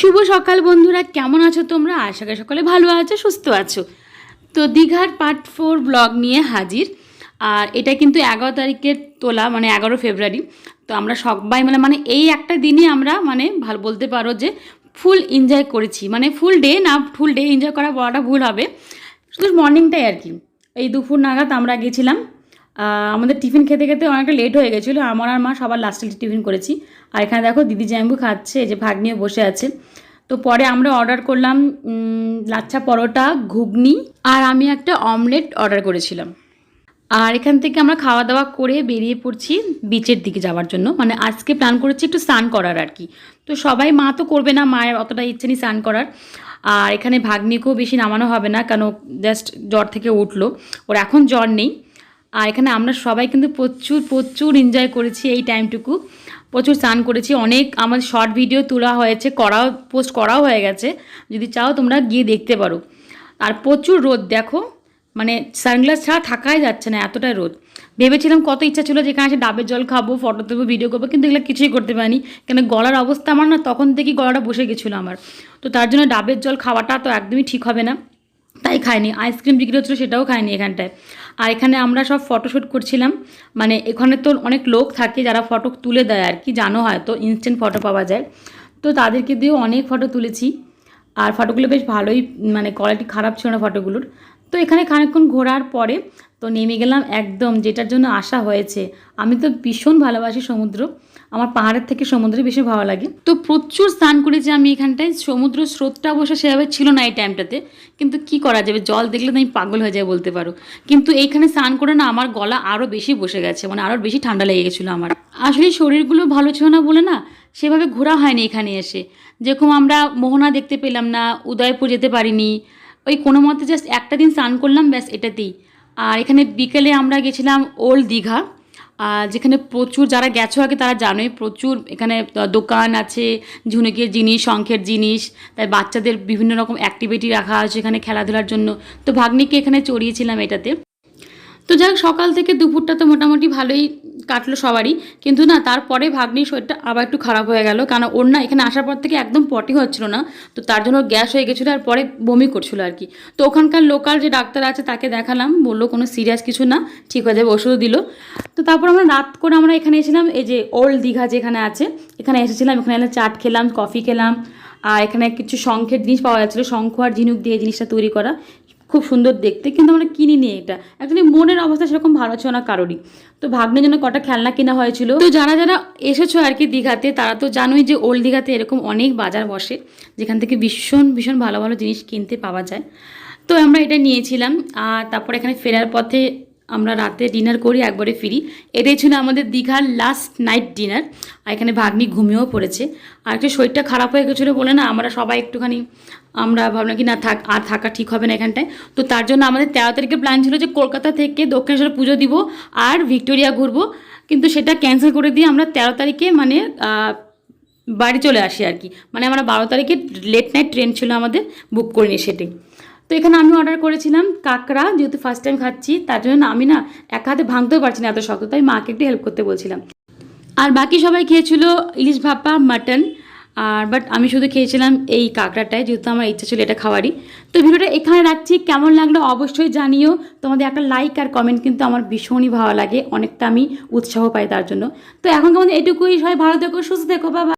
শুভ সকাল বন্ধুরা, কেমন আছো তোমরা? আশা করি সকলে ভালো আছো, সুস্থ আছো। তো দীঘার পার্ট ফোর ব্লগ নিয়ে হাজির। আর এটা কিন্তু এগারো তারিখের তোলা মানে এগারো ফেব্রুয়ারি। তো আমরা সবাই মানে মানে এই একটা দিনই আমরা মানে ভালো, বলতে পারো যে ফুল এনজয় করেছি। মানে ফুল ডে না, ফুল ডে এনজয় করা বলাটা ভুল হবে। শুধু মর্নিংটাই আর কি। এই দুপুর নাগাদ আমরা গেছিলাম আমাদের টিফিন খেতে খেতে অনেকটা লেট হয়ে গেছিল। আমার আর মা সবার লাস্টে টিফিন করেছি। আর এখানে দেখো দিদি জ্যাম্বু খাচ্ছে যে ভাগ নিয়ে বসে আছে। তো পরে আমরা অর্ডার করলাম লাচ্ছা পরোটা, ঘুগনি আর আমি একটা অমলেট অর্ডার করেছিলাম। আর এখান থেকে আমরা খাওয়া দাওয়া করে বেরিয়ে পড়ছি বিচের দিকে যাওয়ার জন্য। মানে আজকে প্ল্যান করেছি একটু স্নান করার আর কি। তো সবাই মা তো করবে না, মায়ের অতটা ইচ্ছে নেই স্নান করার। আর এখানে ভাগ্নিকেও বেশি নামানো হবে না, কেন জাস্ট জ্বর থেকে উঠল। ওর এখন জ্বর নেই। আর এখানে আমরা সবাই কিন্তু প্রচুর প্রচুর এনজয় করেছি এই টাইমটুকু প্রচুর স্নান করেছি। অনেক আমাদের শর্ট ভিডিও তোলা হয়েছে, করাও পোস্ট করাও হয়ে গেছে। যদি চাও তোমরা গিয়ে দেখতে পারো। আর প্রচুর রোদ, দেখো। মানে সানগ্লাস ছাড়া থাকাই যাচ্ছে না এতটাই রোদ। ভেবেছিলাম কত ইচ্ছা ছিল যেখানে এসে ডাবের জল খাব ফটো তুলবো ভিডিও করব, কিন্তু এগুলো কিছুই করতে পারিনি। কেন গলার অবস্থা আমার না, তখন থেকেই গলাটা বসে গেছিল আমার। তো তার জন্য ডাবের জল খাওয়াটা তো একদমই ঠিক হবে না। তাই খাইনি আইসক্রিম বিক্রি হচ্ছিল সেটাও খাইনি এখানটায়। আর এখানে আমরা সব ফটোশ্যুট করছিলাম মানে এখানে তো অনেক লোক থাকে যারা ফটো তুলে দেয় আর কি, জানো হয়তো ইনস্ট্যান্ট ফটো পাওয়া যায়। তো তাদেরকে দিয়েও অনেক ফটো তুলেছি, আর ফটোগুলো বেশ ভালোই মানে কোয়ালিটি খারাপ ছিল না ফটোগুলোর তো এখানে খানিকক্ষণ ঘোরার পরে তো নেমে গেলাম একদম যেটার জন্য আসা হয়েছে। আমি তো ভীষণ ভালোবাসি সমুদ্র। আমার পাহাড়ের থেকে সমুদ্রে বেশি ভালো লাগে। তো প্রচুর স্নান করেছি আমি এখানটায়। সমুদ্র স্রোতটা অবশ্য সেভাবে ছিল না এই টাইমটাতে। কিন্তু কি করা যাবে? জল দেখলে তো আমি পাগল হয়ে যায় বলতে পারো। কিন্তু এইখানে স্নান করে না আমার গলা আরও বেশি বসে গেছে। মানে আরও বেশি ঠান্ডা লেগে গেছিল আমার। আসলে শরীরগুলো ভালো ছিল না বলে না সেভাবে ঘোরা হয়নি এখানে এসে। যেরকম আমরা মোহনা দেখতে পেলাম না, উদয়পুর যেতে পারিনি ওই কোনো মতে জাস্ট একটা দিন স্নান করলাম, ব্যাস এটাতেই আর এখানে বিকেলে আমরা গেছিলাম ওল্ড দীঘা আর যেখানে প্রচুর যারা গেছো আগে তারা জানোই প্রচুর এখানে দোকান আছে, ঝুনুকের জিনিস, শঙ্খের জিনিস, তাই বাচ্চাদের বিভিন্ন রকম অ্যাক্টিভিটি রাখা আছে এখানে খেলাধুলার জন্য। তো ভাগ্নিকে এখানে চড়িয়েছিলাম এটাতে। তো যাই সকাল থেকে দুপুরটা তো মোটামুটি ভালোই কাটলো সবারই। কিন্তু না, তারপরে ভাগ্নির শরীরটা আবার একটু খারাপ হয়ে গেল। কারণ ওর না এখানে আসার পর থেকে একদম পটি হচ্ছিল না। তো তার জন্য গ্যাস হয়ে গেছিল আর পরে বমি করছিল আর কি। তো ওখানকার লোকাল যে ডাক্তার আছে তাকে দেখালাম। বলল কোনো সিরিয়াস কিছু না, ঠিক হয়ে যাবে, ওষুধও দিল। তো তারপর আমরা রাত করে আমরা এখানে এসেছিলাম, এই যে ওল্ড দীঘা যেখানে আছে, এখানে এসেছিলাম, এখানে এলাম চাট খেলাম, কফি খেলাম। আর এখানে কিছু শঙ্খের জিনিস পাওয়া যাচ্ছিল, শঙ্খ আর ঝিনুক দিয়ে জিনিসটা তৈরি করা। খুব সুন্দর দেখতে, কিন্তু আমরা কিনি কিনিনি এটা। অ্যাকচুয়ালি মনের অবস্থা সেরকম ভালো ছিল না কারোরই। তো ভাগ্নের জন্য কটা খেলনা কেনা হয়েছিল। তো যারা যারা এসেছ আর কি দীঘাতে, তারা তো জানোই যে ওল্ড দীঘাতে এরকম অনেক বাজার বসে, যেখান থেকে ভীষণ ভীষণ ভালো ভালো জিনিস কিনতে পাওয়া যায়। তো আমরা এটা নিয়েছিলাম, আর তারপর এখানে ফেরার পথে আমরা রাতে ডিনার করি, একবারে ফিরি এটাই ছিল আমাদের দীঘার লাস্ট নাইট ডিনার আর এখানে ভাগ্নি ঘুমিয়েও পড়েছে। আর একটু শরীরটা খারাপ হয়ে গেছিল বলে না, আমরা সবাই একটুখানি, আমরা ভাবলাম কি না থাক, আর থাকা ঠিক হবে না এখানটায়। তো তার জন্য আমাদের তেরো তারিখের প্ল্যান ছিল যে কলকাতা থেকে দক্ষিণেশ্বর পুজো দিব আর ভিক্টোরিয়া ঘুরবো। কিন্তু সেটা ক্যান্সেল করে দিয়ে আমরা তেরো তারিখে মানে বাড়ি চলে আসি আর কি। মানে আমরা বারো তারিখে লেট নাইট ট্রেন ছিল আমাদের বুক করে নিই সেটাই তো এখানে আমি অর্ডার করেছিলাম কাঁকড়া, যেহেতু ফার্স্ট টাইম খাচ্ছি, তার জন্য আমি না এক হাতে ভাঙতেও পারছি না এত শক্ত, তাই মাকে একটু হেল্প করতে বলছিলাম। আর বাকি সবাই খেয়েছিল ইলিশ ভাপা মাটন আর বাট আমি শুধু খেয়েছিলাম এই কাঁকড়াটাই, যেহেতু আমার ইচ্ছা ছিল এটা খাওয়ারই। তো ভিডিওটা এখানে রাখছি, কেমন লাগল অবশ্যই জানিও। তোমাদের একটা লাইক আর কমেন্ট কিন্তু আমার ভীষণই ভালো লাগে, অনেকটা আমি উৎসাহ পাই তার জন্য। তো এখন আমাদের এটুকুই সবাই ভালো থেকো, সুস্থ থেকো বাবা